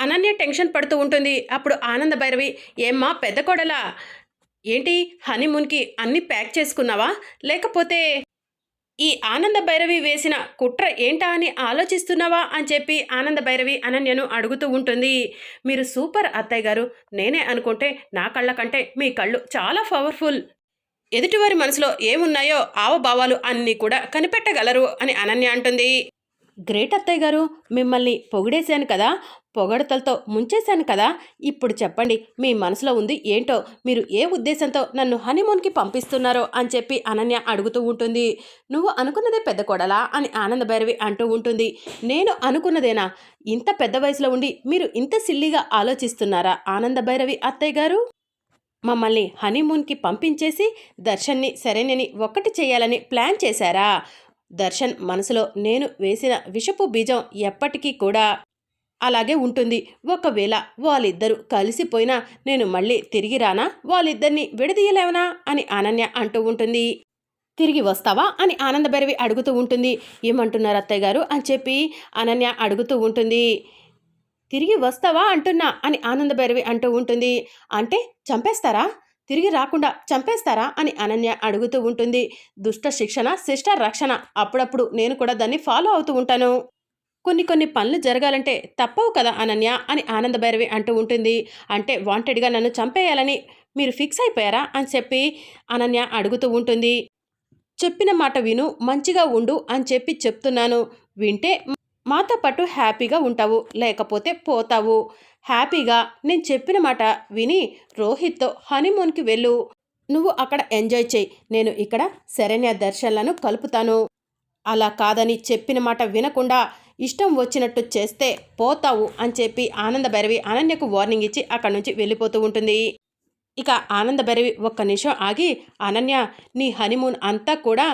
Ananya tension పడుతూ ఉంటుంది. అప్పుడు ఆనంద భైరవి ఏమ్మా పెద్ద కోడలా ఏంటి హనీమూన్కి అన్నీ ప్యాక్ చేసుకున్నావా? లేకపోతే ఈ ఆనంద భైరవి వేసిన కుట్ర ఏంటా అని ఆలోచిస్తున్నావా? అని చెప్పి ఆనంద భైరవి అనన్యను అడుగుతూ ఉంటుంది. మీరు సూపర్ అత్తయ్య గారు. నేనే అనుకుంటే నా కళ్ళ కంటే మీ కళ్ళు చాలా పవర్ఫుల్. ఎదుటివారి మనసులో ఏమున్నాయో ఆవభావాలు అన్నీ కూడా కనిపెట్టగలరు అని అనన్య అంటుంది. గ్రేట్ అత్తయ్య గారు మిమ్మల్ని పొగిడేశాను కదా పొగడతలతో ముంచేశాను కదా ఇప్పుడు చెప్పండి మీ మనసులో ఉంది ఏంటో మీరు ఏ ఉద్దేశంతో నన్ను హనీమూన్కి పంపిస్తున్నారో అని చెప్పి అనన్య అడుగుతూ ఉంటుంది. నువ్వు అనుకున్నదే పెద్ద కొడలా అని ఆనంద భైరవి అంటూ ఉంటుంది. నేను అనుకున్నదేనా? ఇంత పెద్ద వయసులో ఉండి మీరు ఇంత సిల్లీగా ఆలోచిస్తున్నారా ఆనంద భైరవి అత్తయ్య గారు? మమ్మల్ని హనీమూన్కి పంపించేసి దర్శన్ని సరేనని ఒక్కటి చేయాలని ప్లాన్ చేశారా? దర్శన్ మనసులో నేను వేసిన విషపు బీజం ఎప్పటికీ కూడా అలాగే ఉంటుంది. ఒకవేళ వాళ్ళిద్దరూ కలిసిపోయినా నేను మళ్ళీ తిరిగి రానా? వాళ్ళిద్దరిని విడదీయలేవనా? అని అనన్య అంటూ ఉంటుంది. తిరిగి వస్తావా? అని ఆనందభైరవి అడుగుతూ ఉంటుంది. ఏమంటున్నారు అత్తయ్య గారు? అని చెప్పి అనన్య అడుగుతూ ఉంటుంది. తిరిగి వస్తావా? అంటున్నా అని ఆనందభైరవి అంటూ ఉంటుంది. అంటే చంపేస్తారా? తిరిగి రాకుండా చంపేస్తారా అని అనన్య అడుగుతూ ఉంటుంది. దుష్ట శిక్షణ శిష్ట రక్షణ. అప్పుడప్పుడు నేను కూడా దాన్ని ఫాలో అవుతూ ఉంటాను. కొన్ని కొన్ని పనులు జరగాలంటే తప్పవు కదా అనన్య అని ఆనందభైరవి అంటూ ఉంటుంది. అంటే వాంటెడ్గా నన్ను చంపేయాలని మీరు ఫిక్స్ అయిపోయారా అని చెప్పి అనన్య అడుగుతూ ఉంటుంది. చెప్పిన మాట విను మంచిగా ఉండు అని చెప్పి చెప్తున్నాను. వింటే మాతో పాటు హ్యాపీగా ఉంటావు లేకపోతే పోతావు. హ్యాపీగా నేను చెప్పిన మాట విని రోహిత్తో హనీమూన్కి వెళ్ళు. నువ్వు అక్కడ ఎంజాయ్ చేయి. నేను ఇక్కడ శరణ్య దర్శనలను కలుపుతాను. అలా కాదని చెప్పిన మాట వినకుండా ఇష్టం వచ్చినట్టు చేస్తే పోతావు అని చెప్పి ఆనంద భైరవి అనన్యకు వార్నింగ్ ఇచ్చి అక్కడి నుంచి వెళ్ళిపోతూ ఉంటుంది. ఇక ఆనంద భైరవి ఒక్క నిమిషం ఆగి అనన్య నీ హనీమూన్ అంతా కూడా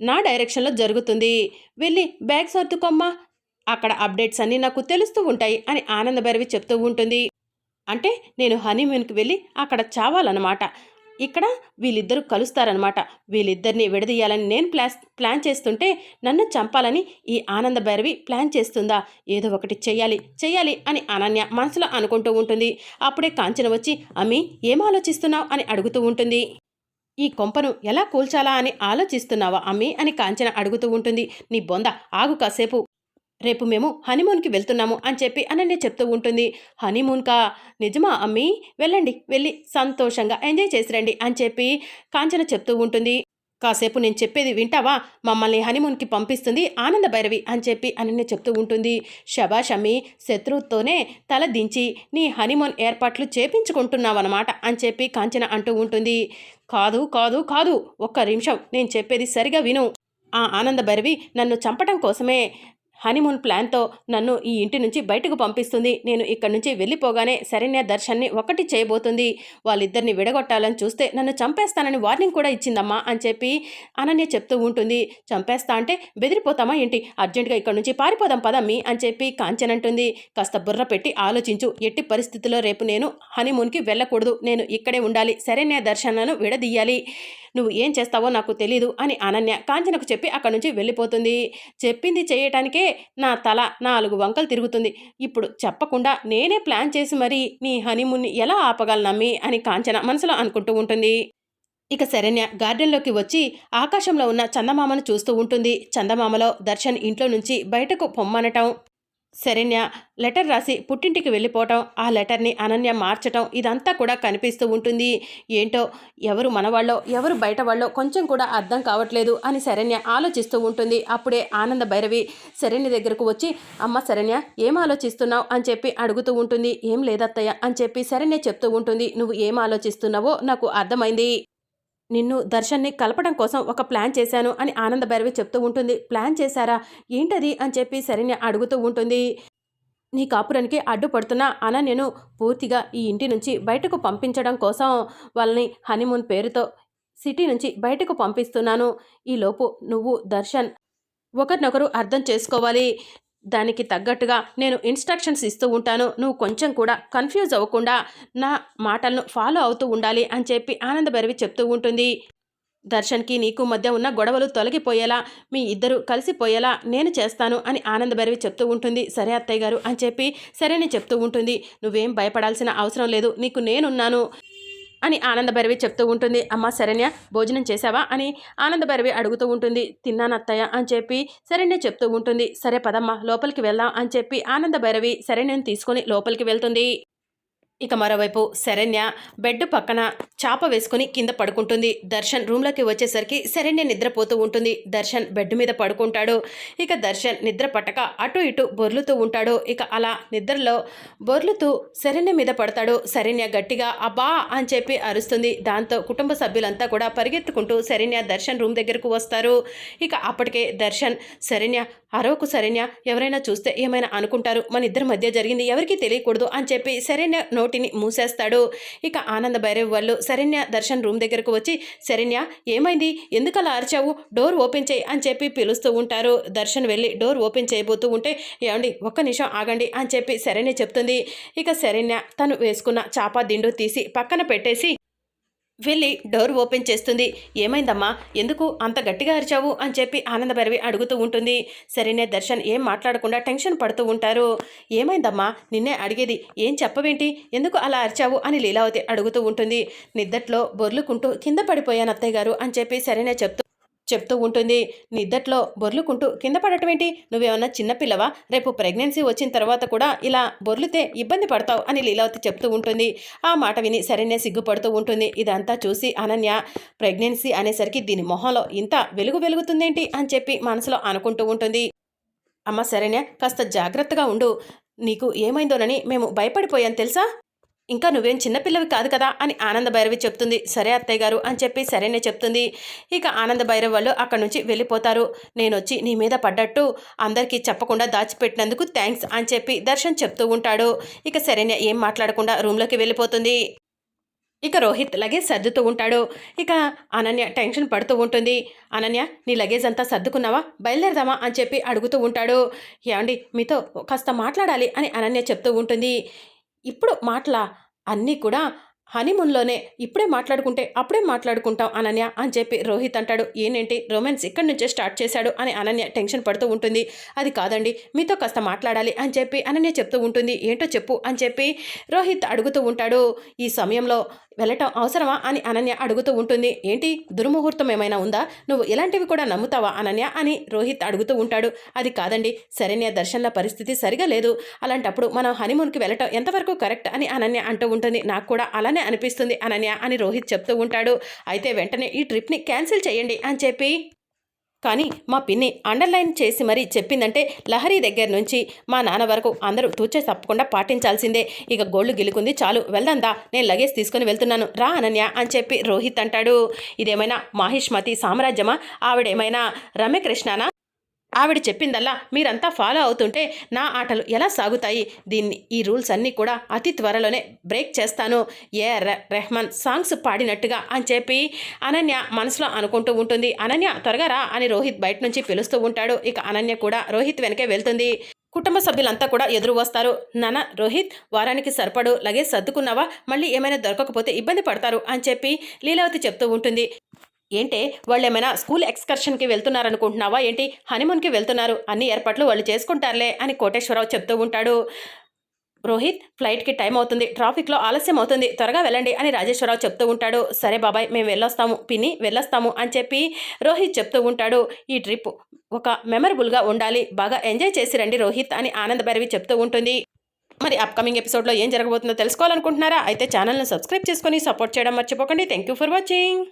నా డైరెక్షన్లో జరుగుతుంది. వెళ్ళి బ్యాగ్ సర్దుకోమ్మా. అక్కడ అప్డేట్స్ అన్నీ నాకు తెలుస్తూ ఉంటాయి అని ఆనందభైరవి చెప్తూ ఉంటుంది. అంటే నేను హనీమూన్కి వెళ్ళి అక్కడ చావాలన్నమాట. ఇక్కడ వీళ్ళిద్దరూ కలుస్తారనమాట వీళ్ళిద్దరిని విడదీయాలని నేను ప్లాన్ ప్లాన్ చేస్తుంటే నన్ను చంపాలని ఈ ఆనంద భైరవి ప్లాన్ చేస్తుందా? ఏదో ఒకటి చెయ్యాలి చెయ్యాలి అని అనన్య మనసులో అనుకుంటూ ఉంటుంది. అప్పుడే కాంచన వచ్చి అమ్మి ఏం ఆలోచిస్తున్నావు? అని అడుగుతూ ఉంటుంది. ఈ కొంపను ఎలా కూల్చాలా? అని ఆలోచిస్తున్నావా అమ్మి అని కాంచన అడుగుతూ ఉంటుంది. నీ బొంద ఆగు కాసేపు. రేపు మేము హనీమూన్కి వెళ్తున్నాము అని చెప్పి అనన్య చెప్తూ ఉంటుంది. హనీమూన్కా నిజమా అమ్మి? వెళ్ళండి వెళ్ళి సంతోషంగా ఎంజాయ్ చేసి రండి అని చెప్పి కాంచన చెప్తూ ఉంటుంది. కాసేపు నేను చెప్పేది వింటావా? మమ్మల్ని హనీమూన్కి పంపిస్తుంది ఆనంద భైరవి అని చెప్పి అనన్య చెప్తూ ఉంటుంది. శబాష్ అమ్మి శత్రువుతోనే తల దించి నీ హనీమూన్ ఏర్పాట్లు చేపించుకుంటున్నావన్నమాట అని చెప్పి కాంచన అంటూ ఉంటుంది. కాదు కాదు కాదు ఒక్క నిమిషం నేను చెప్పేది సరిగా విను. ఆ ఆనంద భైరవి నన్ను చంపటం కోసమే హనీమూన్ ప్లాన్తో నన్ను ఈ ఇంటి నుంచి బయటకు పంపిస్తుంది. నేను ఇక్కడి నుంచి వెళ్ళిపోగానే శరణ్య దర్శన్ని ఒకటి చేయబోతుంది. వాళ్ళిద్దరిని విడగొట్టాలని చూస్తే నన్ను చంపేస్తానని వార్నింగ్ కూడా ఇచ్చిందమ్మా అని చెప్పి అనన్య చెప్తూ ఉంటుంది. చంపేస్తా అంటే బెదిరిపోతామా ఏంటి? అర్జెంటుగా ఇక్కడ నుంచి పారిపోదాం పదమ్మి అని చెప్పి కాంచనంటుంది. కాస్త బుర్ర పెట్టి ఆలోచించు. ఎట్టి పరిస్థితుల్లో రేపు నేను హనీమూన్కి వెళ్ళకూడదు. నేను ఇక్కడే ఉండాలి. శరణ్య దర్శనను విడదీయాలి. నువ్వు ఏం చేస్తావో నాకు తెలీదు అని అనన్య కాంచనకు చెప్పి అక్కడి నుంచి వెళ్ళిపోతుంది. చెప్పింది చేయటానికే నా తల నాలుగు వంకలు తిరుగుతుంది. ఇప్పుడు చెప్పకుండా నేనే ప్లాన్ చేసి మరీ నీ హనీమూన్ని ఎలా ఆపగలనమ్మి అని కాంచన మనసులో అనుకుంటూ ఉంటుంది. ఇక శరణ్య గార్డెన్లోకి వచ్చి ఆకాశంలో ఉన్న చందమామను చూస్తూ ఉంటుంది. చందమామలో దర్శన్ ఇంట్లో నుంచి బయటకు పొమ్మనటం శరణ్య లెటర్ రాసి పుట్టింటికి వెళ్ళిపోవటం ఆ లెటర్ని అనన్య మార్చటం ఇదంతా కూడా కనిపిస్తూ ఉంటుంది. ఏంటో ఎవరు మనవాళ్ళో ఎవరు బయట వాళ్ళో కొంచెం కూడా అర్థం కావట్లేదు అని శరణ్య ఆలోచిస్తూ ఉంటుంది. అప్పుడే ఆనంద భైరవి శరణ్య దగ్గరకు వచ్చి అమ్మ శరణ్య ఏం ఆలోచిస్తున్నావు? అని చెప్పి అడుగుతూ ఉంటుంది. ఏం లేదత్తయ్య అని చెప్పి శరణ్య చెప్తూ ఉంటుంది. నువ్వు ఏం ఆలోచిస్తున్నావో నాకు అర్థమైంది. నిన్ను దర్శన్ని కలపడం కోసం ఒక ప్లాన్ చేశాను అని ఆనంద భైరవి చెప్తూ ఉంటుంది. ప్లాన్ చేశారా? ఏంటది? అని చెప్పి శరణ్య అడుగుతూ ఉంటుంది. నీ కాపురానికి అడ్డుపడుతున్న అనన్యను పూర్తిగా ఈ ఇంటి నుంచి బయటకు పంపించడం కోసం వాళ్ళని హనీమూన్ పేరుతో సిటీ నుంచి బయటకు పంపిస్తున్నాను. ఈలోపు నువ్వు దర్శన్ ఒకరినొకరు అర్థం చేసుకోవాలి. దానికి తగ్గట్టుగా నేను ఇన్స్ట్రక్షన్స్ ఇస్తూ ఉంటాను. నువ్వు కొంచెం కూడా కన్ఫ్యూజ్ అవ్వకుండా నా మాటలను ఫాలో అవుతూ ఉండాలి అని చెప్పి ఆనందభైరవి చెప్తూ ఉంటుంది. దర్శన్కి నీకు మధ్య ఉన్న గొడవలు తొలగిపోయేలా మీ ఇద్దరు కలిసిపోయేలా నేను చేస్తాను అని ఆనందభైరవి చెప్తూ ఉంటుంది. సరే అత్తయ్య గారు అని చెప్పి సరేని చెప్తూ ఉంటుంది. నువ్వేం భయపడాల్సిన అవసరం లేదు. నీకు నేనున్నాను. అని ఆనందభైరవి చెప్తూ ఉంటుంది. అమ్మ శరణ్య భోజనం చేశావా? అని ఆనందభైరవి అడుగుతూ ఉంటుంది. తిన్నానత్తయ్య అని చెప్పి శరణ్య చెప్తూ ఉంటుంది. సరే పదమ్మ లోపలికి వెళ్దాం అని చెప్పి ఆనందభైరవి శరణ్యను తీసుకొని లోపలికి వెళ్తుంది. ఇక మరోవైపు శరణ్య బెడ్ పక్కన చాప వేసుకుని కింద పడుకుంటుంది. దర్శన్ రూమ్లోకి వచ్చేసరికి శరణ్య నిద్రపోతూ ఉంటుంది. దర్శన్ బెడ్ మీద పడుకుంటాడు. ఇక దర్శన్ నిద్ర పట్టక అటు ఇటు బొర్లుతూ ఉంటాడు. ఇక అలా నిద్రలో బొర్లుతూ శరణ్య మీద పడతాడు. శరణ్య గట్టిగా అబ్బా అని చెప్పి అరుస్తుంది. దాంతో కుటుంబ సభ్యులంతా కూడా పరిగెత్తుకుంటూ శరణ్య దర్శన్ రూమ్ దగ్గరకు వస్తారు. ఇక అప్పటికే దర్శన్ శరణ్య అరవకు శరణ్య ఎవరైనా చూస్తే ఏమైనా అనుకుంటారు? మన ఇద్దరి మధ్య జరిగింది ఎవరికీ తెలియకూడదు అని చెప్పి శరణ్య నోటిని మూసేస్తాడు. ఇక ఆనంద భైరవ్ వాళ్ళు శరణ్య దర్శన్ రూమ్ దగ్గరకు వచ్చి శరణ్య ఏమైంది? ఎందుకు అలా అరిచావు? డోర్ ఓపెన్ చేయి అని చెప్పి పిలుస్తూ ఉంటారు. దర్శన్ వెళ్ళి డోర్ ఓపెన్ చేయబోతూ ఉంటే ఏమండి ఒక్క నిమిషం ఆగండి అని చెప్పి శరణ్య చెప్తుంది. ఇక శరణ్య తను వేసుకున్న చాపా దిండు తీసి పక్కన పెట్టేసి వెళ్ళి డోర్ ఓపెన్ చేస్తుంది. ఏమైందమ్మా? ఎందుకు అంత గట్టిగా అరిచావు? అని చెప్పి ఆనందభైరవి అడుగుతూ ఉంటుంది. సరేనే దర్శన్ ఏం మాట్లాడకుండా టెన్షన్ పడుతూ ఉంటారు. ఏమైందమ్మా? నిన్నే అడిగేది ఏం చెప్పవేంటి? ఎందుకు అలా అరిచావు? అని లీలావతి అడుగుతూ ఉంటుంది. నిద్దట్లో బొర్లుకుంటూ కింద పడిపోయాను అత్తయ్య గారు అని చెప్పి సరేనే చెప్తూ చెప్తూ ఉంటుంది. నిద్దట్లో బొర్లుకుంటూ కింద పడటమేంటి? నువ్వేమన్నా చిన్నపిల్లవా రేపు ప్రెగ్నెన్సీ వచ్చిన తర్వాత కూడా ఇలా బొర్లితే ఇబ్బంది పడతావు అని లీలావతి చెప్తూ ఉంటుంది. ఆ మాట విని సరైన సిగ్గుపడుతూ ఉంటుంది. ఇదంతా చూసి అనన్య ప్రెగ్నెన్సీ అనేసరికి దీని మొహంలో ఇంత వెలుగు వెలుగుతుందేంటి అని చెప్పి మనసులో అనుకుంటూ ఉంటుంది. అమ్మ సరేనే కాస్త జాగ్రత్తగా ఉండు. నీకు ఏమైందోనని మేము భయపడిపోయాం తెలుసా? ఇంకా నువ్వేం చిన్నపిల్లవి కాదు కదా అని ఆనంద భైరవి చెప్తుంది. సరే అత్తయ్య గారు అని చెప్పి సరేనే చెప్తుంది. ఇక ఆనంద భైరవ్ వాళ్ళు అక్కడి నుంచి వెళ్ళిపోతారు. నేను వచ్చి నీ మీద పడ్డట్టు అందరికీ చెప్పకుండా దాచిపెట్టినందుకు థ్యాంక్స్ అని చెప్పి దర్శన్ చెప్తూ ఉంటాడు. ఇక సరేనే ఏం మాట్లాడకుండా రూమ్లోకి వెళ్ళిపోతుంది. ఇక రోహిత్ లగేజ్ సర్దుతూ ఉంటాడు. ఇక అనన్య టెన్షన్ పడుతూ ఉంటుంది. అనన్య నీ లగేజ్ అంతా సర్దుకున్నావా? బయలుదేరదామా? అని చెప్పి అడుగుతూ ఉంటాడు. ఏమండి మీతో కాస్త మాట్లాడాలి అని అనన్య చెప్తూ ఉంటుంది. ఇప్పుడు మాటల అన్నీ కూడా హనీమూన్లోనే ఇప్పుడే మాట్లాడుకుంటే అప్పుడే మాట్లాడుకుంటాం అనన్య అని చెప్పి రోహిత్ అంటాడు. ఏంటంటే రొమాన్స్ ఇక్కడి నుంచే స్టార్ట్ చేశాడు అని అనన్య టెన్షన్ పడుతూ ఉంటుంది. అది కాదండి మీతో కాస్త మాట్లాడాలి అని చెప్పి అనన్య చెప్తూ ఉంటుంది. ఏంటో చెప్పు అని చెప్పి రోహిత్ అడుగుతూ ఉంటాడు. ఈ సమయంలో వెళ్ళటం అవసరమా? అని అనన్య అడుగుతూ ఉంటుంది. ఏంటి? దుర్ముహూర్తం ఏమైనా ఉందా? నువ్వు ఇలాంటివి కూడా నమ్ముతావా అనన్య? అని రోహిత్ అడుగుతూ ఉంటాడు. అది కాదండి సరైన దర్శన్ల పరిస్థితి సరిగా లేదు. అలాంటప్పుడు మనం హనీమూన్కి వెళ్ళటం ఎంతవరకు కరెక్ట్? అని అనన్య అంటూ ఉంటుంది. నాకు కూడా అలానే అనిపిస్తుంది అనన్య అని రోహిత్ చెప్తూ ఉంటాడు. అయితే వెంటనే ఈ ట్రిప్ని క్యాన్సిల్ చేయండి అని చెప్పి. కానీ మా పిన్ని అండర్లైన్ చేసి మరీ చెప్పిందంటే లహరి దగ్గర నుంచి మా నాన్న వరకు అందరూ తూచే తప్పకుండా పాటించాల్సిందే. ఇక గోళ్ళు గిలుకుంది చాలు వెళ్దాందా నేను లగేజ్ తీసుకుని వెళ్తున్నాను రా అనన్య అని చెప్పి రోహిత్ అంటాడు. ఇదేమైనా మాహిష్మతి సామ్రాజ్యమా? ఆవిడేమైనా రమ్యకృష్ణనా? ఆవిడ చెప్పిందల్లా మీరంతా ఫాలో అవుతుంటే నా ఆటలు ఎలా సాగుతాయి? దీన్ని ఈ రూల్స్ అన్నీ కూడా అతి త్వరలోనే బ్రేక్ చేస్తాను. ఏ రెహమాన్ సాంగ్స్ పాడినట్టుగా అని చెప్పి అనన్య మనసులో అనుకుంటూ ఉంటుంది. అనన్య త్వరగా రా అని రోహిత్ బయట నుంచి పిలుస్తూ ఉంటాడు. ఇక అనన్య కూడా రోహిత్ వెనకే వెళ్తుంది. కుటుంబ సభ్యులంతా కూడా ఎదురు వస్తారు. నాన్న రోహిత్ వారానికి సరిపడు లగేజ్ సర్దుకున్నావా? మళ్ళీ ఏమైనా దొరకకపోతే ఇబ్బంది పడతారు అని చెప్పి లీలావతి చెప్తూ ఉంటుంది. ఏంటే వాళ్ళు ఏమైనా స్కూల్ ఎక్స్కర్షన్కి వెళ్తున్నారనుకుంటున్నావా? ఏంటి హనీమూన్కి వెళ్తున్నారు. అన్ని ఏర్పాట్లు వాళ్ళు చేసుకుంటారులే అని కోటేశ్వరరావు చెప్తూ ఉంటాడు. రోహిత్ ఫ్లైట్కి టైం అవుతుంది. ట్రాఫిక్లో ఆలస్యం అవుతుంది. త్వరగా వెళ్ళండి అని రాజేశ్వరరావు చెప్తూ ఉంటాడు. సరే బాబాయ్ మేము వెళ్ళొస్తాము. పిన్ని వెళ్ళొస్తాము అని చెప్పి రోహిత్ చెప్తూ ఉంటాడు. ఈ ట్రిప్ ఒక మెమరబుల్గా ఉండాలి. బాగా ఎంజాయ్ చేసి రండి రోహిత్ అని ఆనంద భైరవి చెప్తూ ఉంటుంది. మరి అప్కమింగ్ ఎపిసోడ్లో ఏం జరగబోతుందో తెలుసుకోవాలనుకుంటున్నారా? అయితే ఛానల్ను సబ్స్క్రైబ్ చేసుకొని సపోర్ట్ చేయడం మర్చిపోకండి. Thank you for watching.